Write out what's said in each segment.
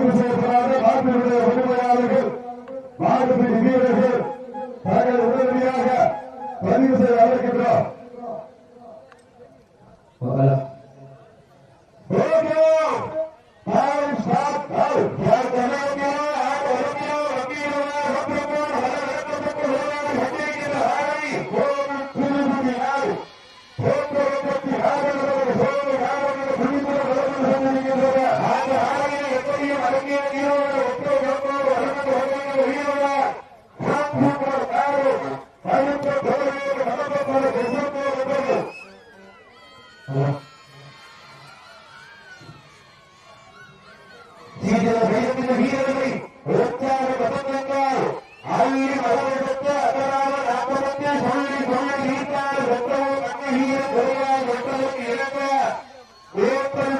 பதிவு செய்யப்படாத மாற்றுடைய உரிமையாளர்கள் மாற்றுப்பிடி வீரர்கள்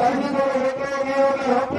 పదిహేను ఇరవై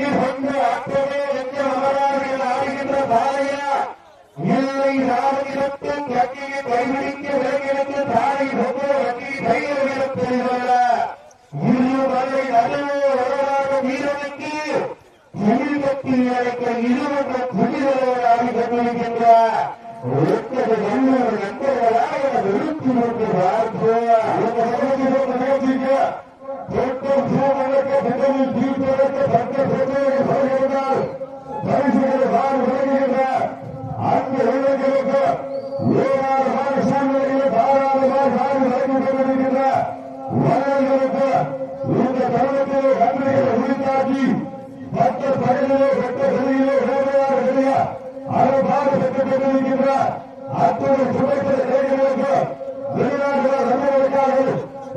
அருகில் சென்று அப்பவே வென்ற அமரார்கள் ஆடுகின்ற பாதையா இல்லை ராமகிரத்தில் கட்டியை கைவிடிக்க விளைகிறது தாரை ரொம்ப வட்டி தைரியர்களும் தெரிவல்ல இன்னும் அதை நடுவே வரலாறு உருவாக்கி பத்து பகுதியிலே எட்டு பகுதியிலே இடைவெளியாக இருக்கின்ற அறுபாடு பெற்றுக் கொண்டிருக்கின்ற அத்துணை சுமைப்பட இளைஞர்களுக்கு வெளிநாடுகள் வந்தவர்களுக்காக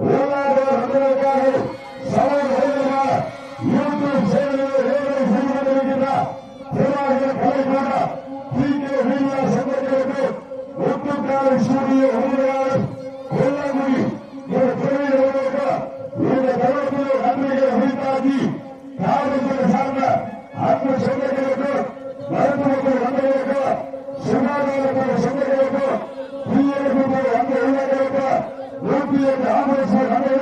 உள்நாடுகள் வந்தவர்களுக்காக சமூக செய்திகளாக யூடியூப் செய்திகளை இளைஞர்கள் செய்து கொண்டிருக்கின்ற திருநாடுகள் கலைஞர் டி கே மீடியா சங்கத்திற்கு ஒட்டுக்காலை சூரிய உரிய করেছে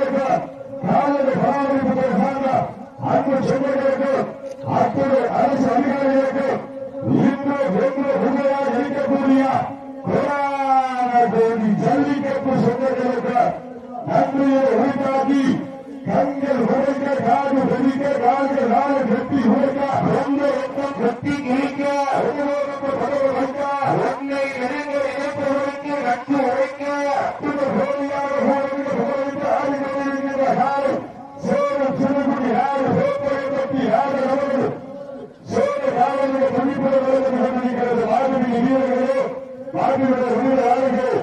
வாழ்க்கையுடைய